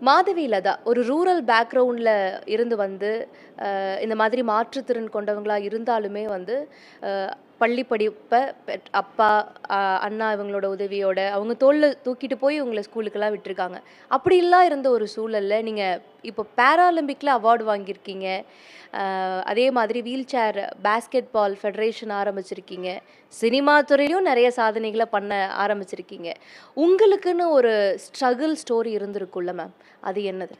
மாதவி லதா ஒரு ரூரல் பேக்ரவுண்டில் இருந்து வந்து இந்த மாதிரி மாற்றுத்திறன் கொண்டவங்களாக இருந்தாலுமே வந்து பள்ளி படிப்பை அப்பா அண்ணா இவங்களோட உதவியோட அவங்க தோளில் தூக்கிட்டு போய் உங்களை ஸ்கூலுக்கெல்லாம் விட்டுருக்காங்க. அப்படிலாம் இருந்த ஒரு சூழலில் நீங்கள் இப்போ பேராலிம்பிக்கில் அவார்டு வாங்கியிருக்கீங்க. அதே மாதிரி wheelchair basketball federation ஆரம்பிச்சிருக்கீங்க. சினிமா துறையிலையும் நிறைய சாதனைகளை பண்ண ஆரம்பிச்சிருக்கீங்க. உங்களுக்குன்னு ஒரு ஸ்ட்ரகிள் ஸ்டோரி இருந்திருக்குல்ல மேம் அது என்னது?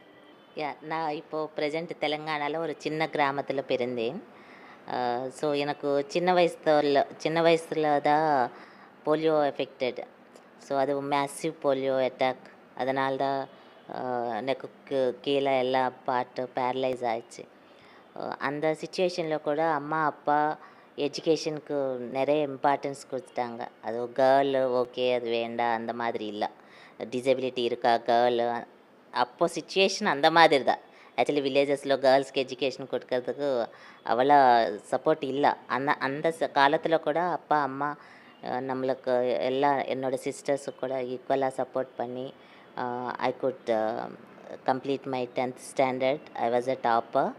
யா நான் இப்போது ப்ரெசண்ட் தெலுங்கானாவில் ஒரு சின்ன கிராமத்தில் பிறந்தேன். ஸோ எனக்கு சின்ன வயசுல சின்ன வயசில் தான் போலியோ எஃபெக்டட் ஸோ அது மேசிவ் போலியோ அட்டாக் அதனால தான் எனக்கு கீழே எல்லாம் பாட்டு பேரலைஸ் ஆயிடுச்சு. அந்த சுச்சுவேஷனில் கூட அம்மா அப்பா எஜுகேஷனுக்கு நிறைய இம்பார்ட்டன்ஸ் கொடுத்துட்டாங்க. அது கேர்ளு ஓகே அது வேண்டாம் அந்த மாதிரி இல்லை. டிசபிலிட்டி இருக்கா கேர்ளு அப்போ சுச்சுவேஷன் அந்த மாதிரி தான் ஆக்சுவலி வில்லேஜஸில் கேர்ள்ஸ்க்கு எஜுகேஷன் கொடுக்கறதுக்கு அவ்வளோ சப்போர்ட் இல்லை அந்த அந்த காலத்தில் கூட அப்பா அம்மா அஹ், நம்மளுக்கு எல்லா என்னோட சிஸ்டர்ஸு கூட ஈக்குவலாக சப்போர்ட் பண்ணி I could complete my tenth standard I was a topper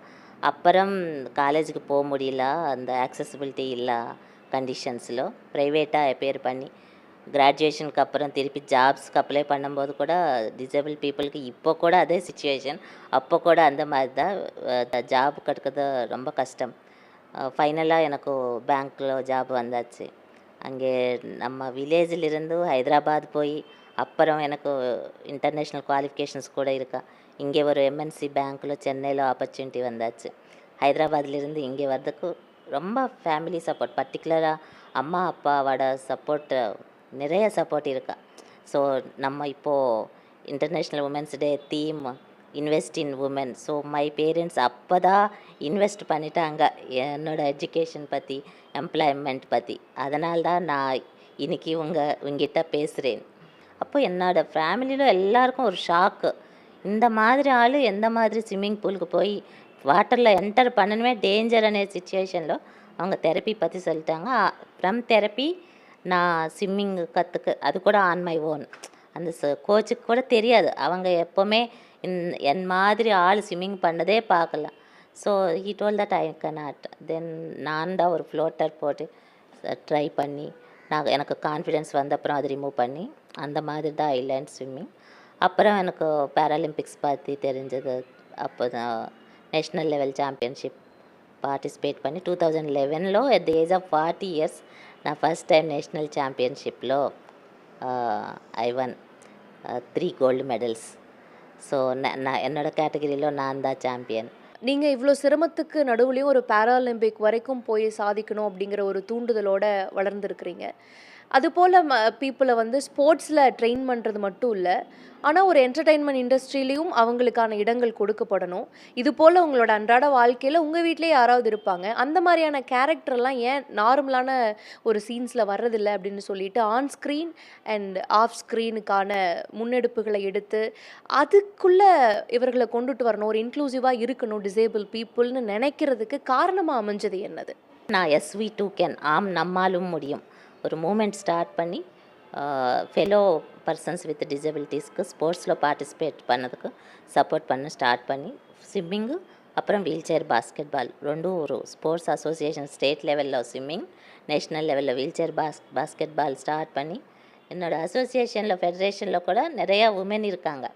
அப்புறம் காலேஜுக்கு போக முடியல அந்த ஆக்சசிபிலிட்டி இல்லை கண்டிஷன்ஸில் ப்ரைவேட்டாக பேர் பண்ணி கிராஜுவேஷனுக்கு அப்புறம் திருப்பி ஜாப்ஸ்க்கு அப்ளை பண்ணும்போது கூட டிசேபிள் பீப்புளுக்கு இப்போ கூட அதே சுச்சுவேஷன் அப்போ கூட அந்த மாதிரி தான் ஜாப் கிடைக்கிறது ரொம்ப கஷ்டம் ஃபைனலாக எனக்கு பேங்க்கில் ஜாப் வந்தாச்சு அங்கே நம்ம வில்லேஜிலிருந்து ஹைதராபாத் போய் அப்புறம் எனக்கு இன்டர்நேஷ்னல் குவாலிஃபிகேஷன்ஸ் கூட இருக்கா இங்கே ஒரு எம்என்சி பேங்க்கில் சென்னையில் ஆப்பர்ச்சுனிட்டி வந்தாச்சு ஹைதராபாத்லேருந்து இங்கே வர்றதுக்கு ரொம்ப ஃபேமிலி சப்போர்ட் பர்டிகுலராக அம்மா அப்பாவோட சப்போர்ட் நிறைய சப்போர்ட் இருக்கா. ஸோ நம்ம இப்போது international women's day theme invest in women so my parents அப்போ தான் இன்வெஸ்ட் பண்ணிட்டாங்க. என்னோடய எஜுகேஷன் பற்றி எம்ப்ளாய்மெண்ட் பற்றி அதனால தான் நான் இன்றைக்கி உங்கள் உங்ககிட்ட பேசுகிறேன் அப்போ என்னோடய ஃபேமிலியில் எல்லாருக்கும் ஒரு ஷாக்கு இந்த மாதிரி ஆள் எந்த மாதிரி ஸ்விம்மிங் பூலுக்கு போய் வாட்டரில் என்டர் பண்ணணுமே டேஞ்சரான சுச்சுவேஷனில் அவங்க தெரப்பி பற்றி சொல்லிட்டாங்க. ஃப்ரம் தெரப்பி நான் ஸ்விம்மிங் கற்றுக்க அது கூட ஆன் மை ஓன் அந்த கோச்சுக்கு கூட தெரியாது. அவங்க எப்போவுமே என் மாதிரி ஆள் ஸ்விம்மிங் பண்ணதே பார்க்கல. So he told that I cannot then நான் தான் ஒரு ஃப்ளோட்டர் போட்டு ட்ரை பண்ணி நான் எனக்கு கான்ஃபிடென்ஸ் வந்த அப்புறம் அது ரிமூவ் பண்ணி அந்த மாதிரி தான் ஐ லேர்ன் ஸ்விம்மிங் அப்புறம் எனக்கு பேராலிம்பிக்ஸ் பற்றி தெரிஞ்சது அப்போ தான் நேஷ்னல் லெவல் சாம்பியன்ஷிப் பார்ட்டிசிபேட் பண்ணி டூ தௌசண்ட் லெவனில் at the age of forty years నా first time national ఛాంపియన్షిప్లో I won three gold medals so நான் என்னோட கேட்டகரியில் நான் தான் சாம்பியன் நீங்கள் இவ்வளோ சிரமத்துக்கு நடுவுலையும் ஒரு பேராலிம்பிக் வரைக்கும் போய் சாதிக்கணும் அப்படிங்கிற ஒரு தூண்டுதலோட வளர்ந்துருக்கிறீங்க அதுபோல் ம பீப்புளை வந்து ஸ்போர்ட்ஸில் ட்ரெயின் பண்ணுறது மட்டும் இல்லை ஆனால் ஒரு என்டர்டெயின்மெண்ட் இண்டஸ்ட்ரியிலையும் அவங்களுக்கான இடங்கள் கொடுக்கப்படணும். இது போல் உங்களோட அன்றாட வாழ்க்கையில் உங்கள் வீட்டிலே யாராவது இருப்பாங்க அந்த மாதிரியான கேரக்டர்லாம் ஏன் நார்மலான ஒரு சீன்ஸில் வர்றதில்லை அப்படின்னு சொல்லிட்டு ஆன் ஸ்க்ரீன் அண்ட் ஆஃப் ஸ்க்ரீனுக்கான முன்னெடுப்புகளை எடுத்து அதுக்குள்ளே இவர்களை கொண்டுட்டு வரணும் ஒரு இன்க்ளூசிவாக இருக்கணும் டிசேபிள் பீப்புள்னு நினைக்கிறதுக்கு காரணமாக அமைஞ்சது என்னது? நான் எஸ்வி டூ கேன் ஆம் நம்மாலும் முடியும். ஒரு மூமெண்ட் ஸ்டார்ட் பண்ணி ஃபெலோ பர்சன்ஸ் வித் டிசபிலிட்டிஸ்க்கு ஸ்போர்ட்ஸில் பார்ட்டிசிபேட் பண்ணதுக்கு சப்போர்ட் பண்ண ஸ்டார்ட் பண்ணி ஸ்விம்மிங்கு அப்புறம் வீல் சேர் பாஸ்கெட் பால் ரெண்டும் ஒரு ஸ்போர்ட்ஸ் அசோசியேஷன் ஸ்டேட் லெவலில் ஸ்விம்மிங் நேஷ்னல் லெவலில் வீல் சேர் பாஸ் பாஸ்கெட் பால் ஸ்டார்ட் பண்ணி என்னோடய அசோசியேஷனில் ஃபெடரேஷனில் கூட நிறையா உமன் இருக்காங்க.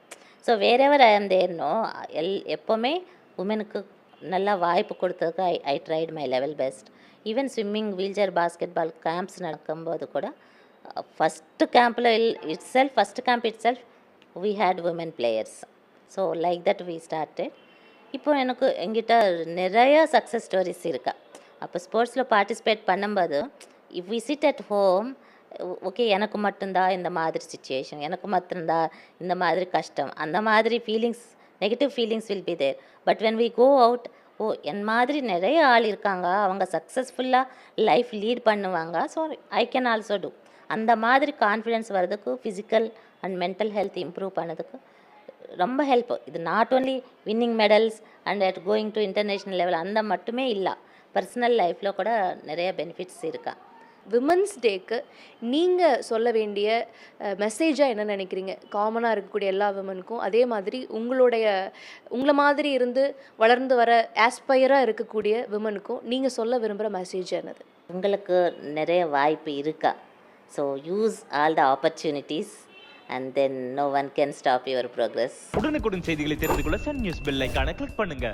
ஸோ வேறெவர் ஐ ஆம் தேர்னோ எல் எப்போவுமே உமனுக்கு நல்லா வாய்ப்பு கொடுத்ததுக்கு I I tried my level best even swimming wheelchair basketball camps நடக்கும்போது கூட ஃபஸ்ட்டு கேம்பில் இல் itself first camp itself we had women players so like that we started இப்போ எனக்கு எங்கிட்ட நிறைய சக்ஸஸ் ஸ்டோரிஸ் இருக்கா. அப்போ ஸ்போர்ட்ஸில் பார்ட்டிசிபேட் பண்ணும்போது if we sit at home okay எனக்கு மட்டும்தான் இந்த மாதிரி சுச்சுவேஷன் எனக்கு மட்டும்தான் இந்த மாதிரி கஷ்டம் அந்த மாதிரி feelings negative feelings will be there but when we go out ஓ என் மாதிரி நிறைய ஆள் இருக்காங்க. அவங்க சக்ஸஸ்ஃபுல்லாக லைஃப் லீட் பண்ணுவாங்க. So I can also do அந்த மாதிரி கான்ஃபிடென்ஸ் வர்றதுக்கு physical and mental health improve பண்ணதுக்கு ரொம்ப ஹெல்ப் இது not only winning medals and at going to international level அந்த மட்டுமே இல்லை. பர்சனல் லைஃப்பில் கூட நிறைய பெனிஃபிட்ஸ் இருக்கா. விமன்ஸ் டேக்கு நீங்கள் சொல்ல வேண்டிய மெசேஜாக என்ன நினைக்கிறீங்க? காமனாக இருக்கக்கூடிய எல்லா விமனுக்கும் அதே மாதிரி உங்களுடைய உங்களை மாதிரி இருந்து வளர்ந்து வர ஆஸ்பயராக இருக்கக்கூடிய விமனுக்கும் நீங்கள் சொல்ல விரும்புகிற மெசேஜ் என்னது? உங்களுக்கு நிறைய வாய்ப்பு இருக்கா? So use all the opportunities and then no one can stop your progress உடனுக்குடன் செய்திகளை தெரிந்து கொள்ள சன் நியூஸ் பெல் கிளிக் பண்ணுங்க.